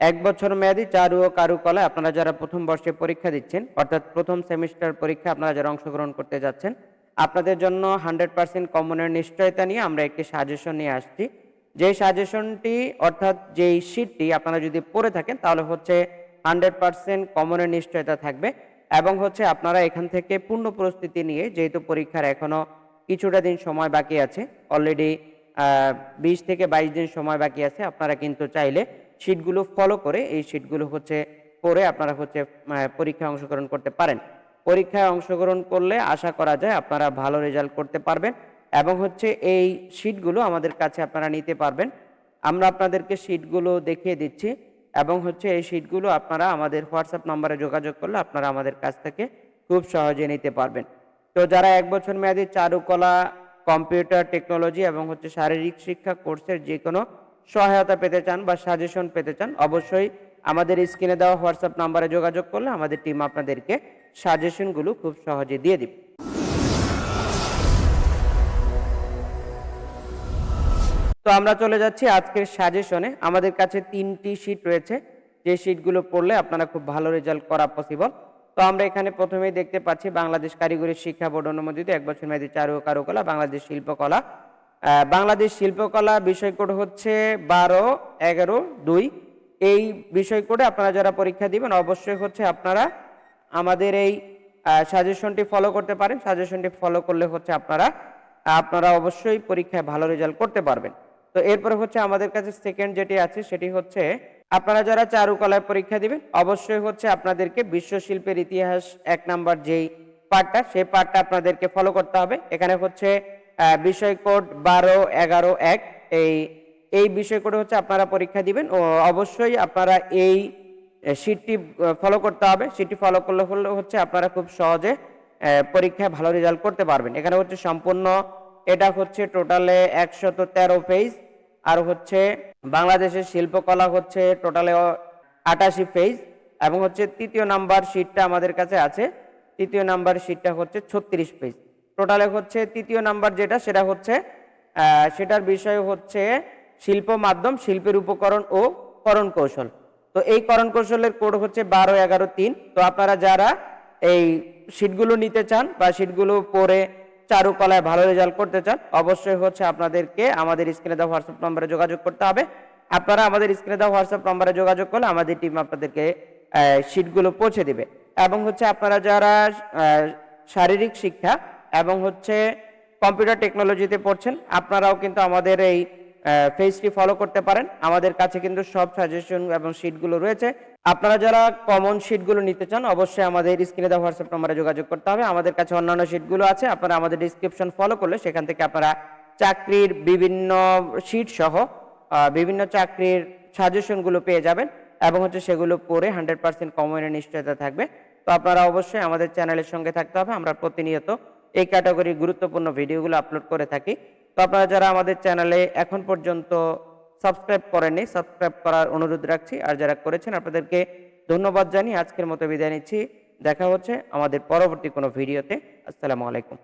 এক বছর মেয়াদী চারু ও কারুকলায় আপনারা যারা প্রথম বর্ষে পরীক্ষা দিচ্ছেন, অর্থাৎ প্রথম সেমিস্টার পরীক্ষা আপনারা যারা অংশগ্রহণ করতে যাচ্ছেন, আপনাদের জন্য হান্ড্রেড পার্সেন্ট কমনের নিশ্চয়তা নিয়ে আমরা একটি সাজেশন নিয়ে আসছি। যে সাজেশনটি, অর্থাৎ যেই শিটটি আপনারা যদি পড়ে থাকেন, তাহলে হচ্ছে হান্ড্রেড পার্সেন্ট কমনের নিশ্চয়তা থাকবে এবং হচ্ছে আপনারা এখান থেকে পূর্ণ প্রস্তুতি নিয়ে, যেহেতু পরীক্ষার এখনও কিছুটা দিন সময় বাকি আছে অলরেডি বিশ থেকে বাইশ দিন সময় বাকি আছে। আপনারা কিন্তু চাইলে শিটগুলো ফলো করে এই শিটগুলো হচ্ছে পড়ে আপনারা হচ্ছে পরীক্ষায় অংশগ্রহণ করতে পারেন। পরীক্ষায় অংশগ্রহণ করলে আশা করা যায় আপনারা ভালো রেজাল্ট করতে পারবেন এবং হচ্ছে এই শিটগুলো আমাদের কাছে আপনারা নিতে পারবেন। আমরা আপনাদেরকে শিটগুলো দেখিয়ে দিচ্ছি এবং হচ্ছে এই শিটগুলো আপনারা আমাদের হোয়াটসঅ্যাপ নম্বরে যোগাযোগ করলে আপনারা আমাদের কাছ থেকে খুব সহজে নিতে পারবেন। তো যারা এক বছর মেয়াদি চারুকলা কম্পিউটার টেকনোলজি এবং হচ্ছে শারীরিক শিক্ষা কোর্সের যে কোনো সহায়তা পেতে চান বা সাজেশন পেতে চান, অবশ্যই আমাদের স্ক্রিনে দেওয়া হোয়াটসঅ্যাপ নাম্বারে যোগাযোগ করলে আমাদের টিম আপনাদেরকে সাজেশনগুলো খুব সহজে দিয়ে দিবে। তো আমরা চলে যাচ্ছি আজকের সাজেশনে। আমাদের কাছে তিনটি শিট রয়েছে। যে শিটগুলো পড়লে আপনারা খুব ভালো রেজাল্ট করা পসিবল তো আমরা এখানে প্রথমেই দেখতে পাচ্ছি বাংলাদেশ কারিগরি শিক্ষা বোর্ড অনুমোদিত এক বছর মেয়াদী চারু কারুকলা, বাংলাদেশ শিল্পকলা। বাংলাদেশ শিল্পকলা বিষয় কোড হচ্ছে বারো, এগারো, দুই। এই বিষয় কোডে আপনারা যারা পরীক্ষা দিবেন, অবশ্যই হচ্ছে আপনারা আমাদের এই সাজেশনটি ফলো করতে পারেন। সাজেশনটি ফলো করলে হচ্ছে আপনারা আপনারা অবশ্যই পরীক্ষায় ভালো রেজাল্ট করতে পারবেন। তো এরপরে হচ্ছে আমাদের কাছে সেকেন্ড যেটি আছে, সেটি হচ্ছে আপনারা যারা চারুকলায় পরীক্ষা দিবেন, অবশ্যই হচ্ছে আপনাদেরকে বিশ্বশিল্পের ইতিহাস এক নাম্বার যেই পার্টটা সেই পার্টটা আপনাদেরকে ফলো করতে হবে। এখানে হচ্ছে বিষয় কোড বারো, এগারো, এক, এই এই বিষয় কোডে হচ্ছে আপনারা পরীক্ষা দিবেন। ও, অবশ্যই আপনারা এই শিটটি ফলো করতে হবে। শিটটি ফলো করলে হলে হচ্ছে আপনারা খুব সহজে পরীক্ষায় ভালো রেজাল্ট করতে পারবেন। এখানে হচ্ছে সম্পূর্ণ, এটা হচ্ছে টোটালে একশত তেরো পেজ আর হচ্ছে বাংলাদেশের শিল্পকলা হচ্ছে টোটালে আটাশি পেজ এবং হচ্ছে তৃতীয় নাম্বার শিটটা আমাদের কাছে আছে। তৃতীয় নাম্বার শিটটা হচ্ছে ছত্রিশ পেজ টোটালে হচ্ছে তৃতীয় নাম্বার যেটা, সেটা হচ্ছে সেটার বিষয় হচ্ছে শিল্প মাধ্যম, শিল্পের উপকরণ ও করণ কৌশল। তো এই করণ কৌশলের কোড হচ্ছে বারো, এগারো, তিন। তো আপনারা যারা এই শিটগুলো নিতে চান বা শিটগুলো পড়ে চারুকলায় ভালো রেজাল্ট করতে চান, অবশ্যই হচ্ছে আপনাদেরকে আমাদের স্ক্রিনে দেওয়া হোয়াটসঅ্যাপ নম্বরে যোগাযোগ করতে হবে। আপনারা আমাদের স্ক্রিনে দেওয়া হোয়াটসঅ্যাপ নম্বরে যোগাযোগ করলে আমাদের টিম আপনাদেরকে সিটগুলো পৌঁছে দিবে। এবং হচ্ছে আপনারা যারা শারীরিক শিক্ষা এবং হচ্ছে কম্পিউটার টেকনোলজিতে পড়ছেন, আপনারাও কিন্তু আমাদের এই পেজটি ফলো করতে পারেন। আমাদের কাছে কিন্তু সব সাজেশন এবং শিটগুলো রয়েছে। আপনারা যারা কমন শিটগুলো নিতে চান, অবশ্যই আমাদের স্ক্রিনে দেওয়া হোয়াটসঅ্যাপ নম্বরে যোগাযোগ করতে হবে। আমাদের কাছে অন্যান্য শিটগুলো আছে। আপনারা আমাদের ডিসক্রিপশন ফলো করলে সেখান থেকে আপনারা চাকরির বিভিন্ন শিট সহ বিভিন্ন চাকরির সাজেশনগুলো পেয়ে যাবেন এবং হচ্ছে সেগুলো পড়ে হান্ড্রেড পার্সেন্ট কমনের নিশ্চয়তা থাকবে। তো আপনারা অবশ্যই আমাদের চ্যানেলের সঙ্গে থাকতে হবে। আমরা প্রতিনিয়ত এই ক্যাটাগরির গুরুত্বপূর্ণ ভিডিওগুলো আপলোড করে থাকি। তো আপনারা যারা আমাদের চ্যানেলে এখন পর্যন্ত সাবস্ক্রাইব করেননি সাবস্ক্রাইব করার অনুরোধ রাখছি। আর যারা করেছেন, আপনাদেরকে ধন্যবাদ জানিয়ে আজকের মতো বিদায় নিচ্ছি। দেখা হচ্ছে আমাদের পরবর্তী কোনো ভিডিওতে। আসসালামু আলাইকুম।